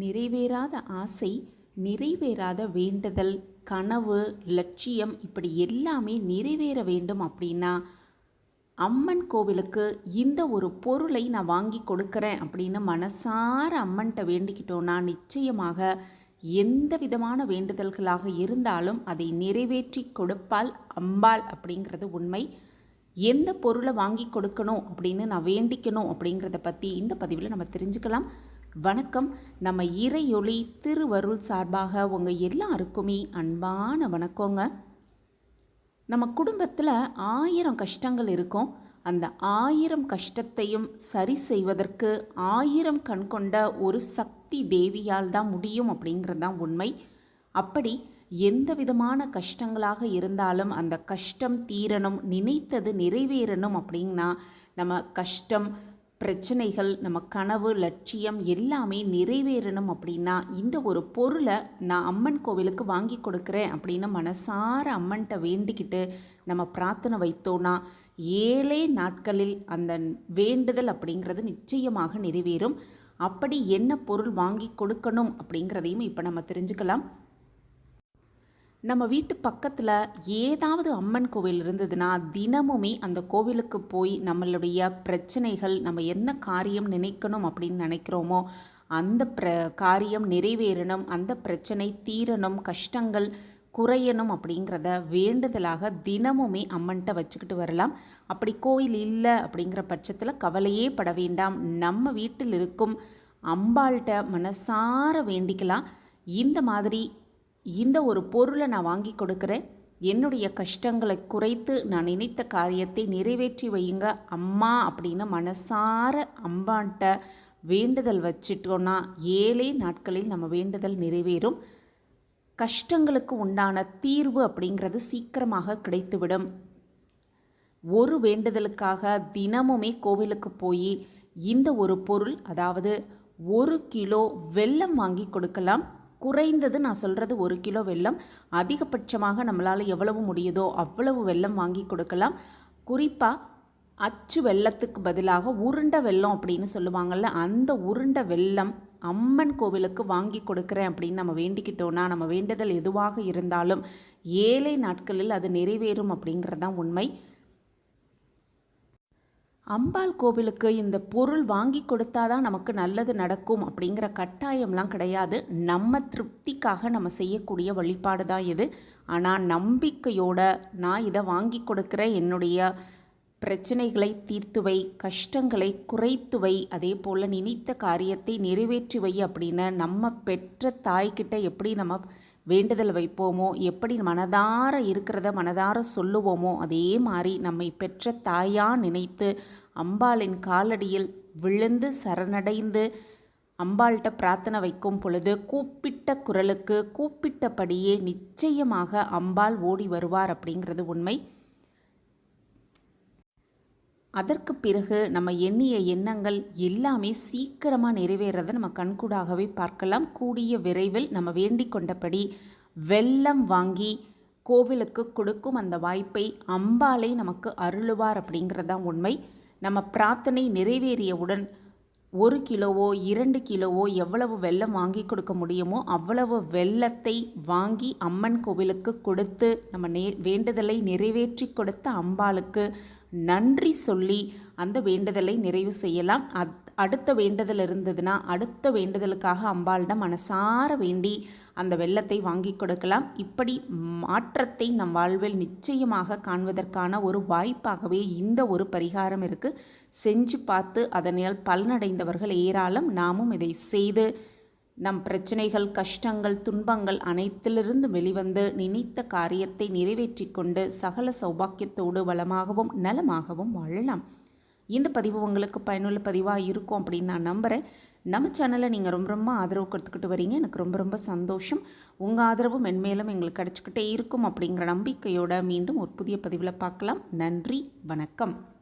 நிறைவேறாத ஆசை நிறைவேறாத வேண்டுதல் கனவு லட்சியம் இப்படி எல்லாமே நிறைவேற வேண்டும் அப்படின்னா அம்மன் கோவிலுக்கு இந்த ஒரு பொருளை நான் வாங்கி கொடுக்குறேன் அப்படின்னு மனசார அம்மன்கிட்ட வேண்டிக்கிட்டோன்னா நிச்சயமாக எந்த விதமான வேண்டுதல்களாக இருந்தாலும் அதை நிறைவேற்றி கொடுப்பால் அம்பாள் அப்படிங்கிறது உண்மை. எந்த பொருளை வாங்கி கொடுக்கணும் அப்படின்னு நான் வேண்டிக்கணும் அப்படிங்கிறத பற்றி இந்த பதிவில் நம்ம தெரிஞ்சுக்கலாம். வணக்கம். நம்ம இறையொளி திருவருள் சார்பாக உங்கள் எல்லாருக்குமே அன்பான வணக்கங்க. நம்ம குடும்பத்தில் ஆயிரம் கஷ்டங்கள் இருக்கும். அந்த ஆயிரம் கஷ்டத்தையும் சரி செய்வதற்கு ஆயிரம் கண் கொண்ட ஒரு சக்தி தேவியால் தான் முடியும் அப்படிங்கிறது தான் உண்மை. அப்படி எந்த விதமான கஷ்டங்களாக இருந்தாலும் அந்த கஷ்டம் தீரணும் நினைத்தது நிறைவேறணும் அப்படின்னா நம்ம கஷ்டம் பிரச்சனைகள் நம்ம கனவு லட்சியம் எல்லாமே நிறைவேறணும் அப்படின்னா இந்த ஒரு பொருளை நான் அம்மன் கோவிலுக்கு வாங்கி கொடுக்குறேன் அப்படின்னு மனசார அம்மன்கிட்ட வேண்டிக்கிட்டு நம்ம பிரார்த்தனை வைத்தோன்னா ஏழே நாட்களில் அந்த வேண்டுதல் அப்படிங்கிறது நிச்சயமாக நிறைவேறும். அப்படி என்ன பொருள் வாங்கி கொடுக்கணும் அப்படிங்கிறதையும் இப்போ நம்ம தெரிஞ்சுக்கலாம். நம்ம வீட்டு பக்கத்தில் ஏதாவது அம்மன் கோவில் இருந்ததுன்னா தினமுமே அந்த கோவிலுக்கு போய் நம்மளுடைய பிரச்சனைகள் நம்ம என்ன காரியம் நினைக்கணும் அப்படின்னு நினைக்கிறோமோ அந்த பிர காரியம் நிறைவேறணும் அந்த பிரச்சனை தீரணும் கஷ்டங்கள் குறையணும் அப்படிங்கிறத வேண்டுதலாக தினமுமே அம்மன்கிட்ட வச்சுக்கிட்டு வரலாம். அப்படி கோயில் இல்லை அப்படிங்கிற பட்சத்தில் கவலையே பட வேண்டாம். நம்ம வீட்டில் இருக்கும் அம்பாள்கிட்ட மனசார வேண்டிக்கலாம். இந்த மாதிரி இந்த ஒரு பொருளை நான் வாங்கி கொடுக்குறேன். என்னுடைய கஷ்டங்களை குறைத்து நான் நினைத்த காரியத்தை நிறைவேற்றி வையுங்க. அம்மா அப்படின்னு மனசார அம்பான்ட்ட வேண்டுதல் வச்சிட்டோன்னா ஏழே நாட்களில் நம்ம வேண்டுதல் நிறைவேறும். கஷ்டங்களுக்கு உண்டான தீர்வு அப்படிங்கிறது சீக்கிரமாக கிடைத்துவிடும். ஒரு வேண்டுதலுக்காக தினமுமே கோவிலுக்கு போய் இந்த ஒரு பொருள் அதாவது ஒரு கிலோ வெல்லம் வாங்கி கொடுக்கலாம். குறைந்தது நான் சொல்கிறது ஒரு கிலோ வெல்லம். அதிகபட்சமாக நம்மளால் எவ்வளவு முடியுதோ அவ்வளவு வெல்லம் வாங்கி கொடுக்கலாம். குறிப்பாக அச்சு வெள்ளத்துக்கு பதிலாக உருண்டை வெல்லம் அப்படின்னு சொல்லுவாங்கள்ல அந்த உருண்டை வெல்லம் அம்மன் கோவிலுக்கு வாங்கி கொடுக்குறேன் அப்படின்னு நம்ம வேண்டிக்கிட்டோன்னா நம்ம வேண்டுதல் எதுவாக இருந்தாலும் ஏழை நாட்களில் அது நிறைவேறும் அப்படிங்கிறது தான் உண்மை. அம்பாள் கோவிலுக்கு இந்த பொருள் வாங்கி கொடுத்தாதான் நமக்கு நல்லது நடக்கும் அப்படிங்கிற கட்டாயம்லாம் கிடையாது. நம்ம திருப்திக்காக நம்ம செய்யக்கூடிய வழிபாடு தான் இது. ஆனால் நம்பிக்கையோட நான் இதை வாங்கி கொடுக்குற என்னுடைய பிரச்சனைகளை தீர்த்துவை கஷ்டங்களை குறைத்துவை அதே போல் நினைத்த காரியத்தை நிறைவேற்றுவை அப்படின்னு நம்ம பெற்ற தாய்கிட்ட எப்படி நம்ம வேண்டுதல் வைப்போமோ எப்படி மனதார இருக்கிறத மனதார சொல்லுவோமோ அதே மாதிரி நம்மை பெற்ற தாயா நினைத்து அம்பாளின் காலடியில் விழுந்து சரணடைந்து அம்பாள்கிட்ட பிரார்த்தனை வைக்கும் பொழுது கூப்பிட்ட குரலுக்கு கூப்பிட்டபடியே நிச்சயமாக அம்பாள் ஓடி வருவார் அப்படிங்கிறது உண்மை. அதற்கு பிறகு நம்ம எண்ணிய எண்ணங்கள் எல்லாமே சீக்கிரமாக நிறைவேறதை நம்ம கண்கூடாகவே பார்க்கலாம். கூடிய விரைவில் நம்ம வேண்டிக் கொண்டபடி வெள்ளம் வாங்கி கோவிலுக்கு கொடுக்கும் அந்த வாய்ப்பை அம்பாலை நமக்கு அருளுவார் அப்படிங்கிறது தான் உண்மை. நம்ம பிரார்த்தனை நிறைவேறியவுடன் ஒரு கிலோவோ இரண்டு கிலோவோ எவ்வளவு வெள்ளம் வாங்கி கொடுக்க முடியுமோ அவ்வளவு வெள்ளத்தை வாங்கி அம்மன் கோவிலுக்கு கொடுத்து நம்ம நே வேண்டுதலை நிறைவேற்றி கொடுத்த அம்பாளுக்கு நன்றி சொல்லி அந்த வேண்டுதலை நிறைவு செய்யலாம். அத் அடுத்த வேண்டுதல் இருந்ததுன்னா அடுத்த வேண்டுதலுக்காக அம்பாளிடம் மனசார வேண்டி அந்த வெள்ளத்தை வாங்கி கொடுக்கலாம். இப்படி மாற்றத்தை நம் வாழ்வில் நிச்சயமாக காண்பதற்கான ஒரு வாய்ப்பாகவே இந்த ஒரு பரிகாரம் இருக்குது செஞ்சு பார்த்து அதனால் பலனடைந்தவர்கள் ஏராளம். நாமும் இதை செய்து நம் பிரச்சனைகள் கஷ்டங்கள் துன்பங்கள் அனைத்திலிருந்து வெளிவந்து நினைத்த காரியத்தை நிறைவேற்றி கொண்டு சகல சௌபாக்கியத்தோடு வளமாகவும் நலமாகவும் வாழலாம். இந்த பதிவு உங்களுக்கு பயனுள்ள பதிவாக இருக்கும் அப்படின்னு நான் நம்புகிறேன் நம்ம சேனலை நீங்கள் ரொம்ப ரொம்ப ஆதரவு கொடுத்துக்கிட்டு வரீங்க. எனக்கு ரொம்ப ரொம்ப சந்தோஷம். உங்கள் ஆதரவு மென்மேலும் எங்களுக்கு கிடச்சிக்கிட்டே இருக்கும் அப்படிங்கிற நம்பிக்கையோடு மீண்டும் ஒரு புதிய பதிவில் பார்க்கலாம். நன்றி வணக்கம்.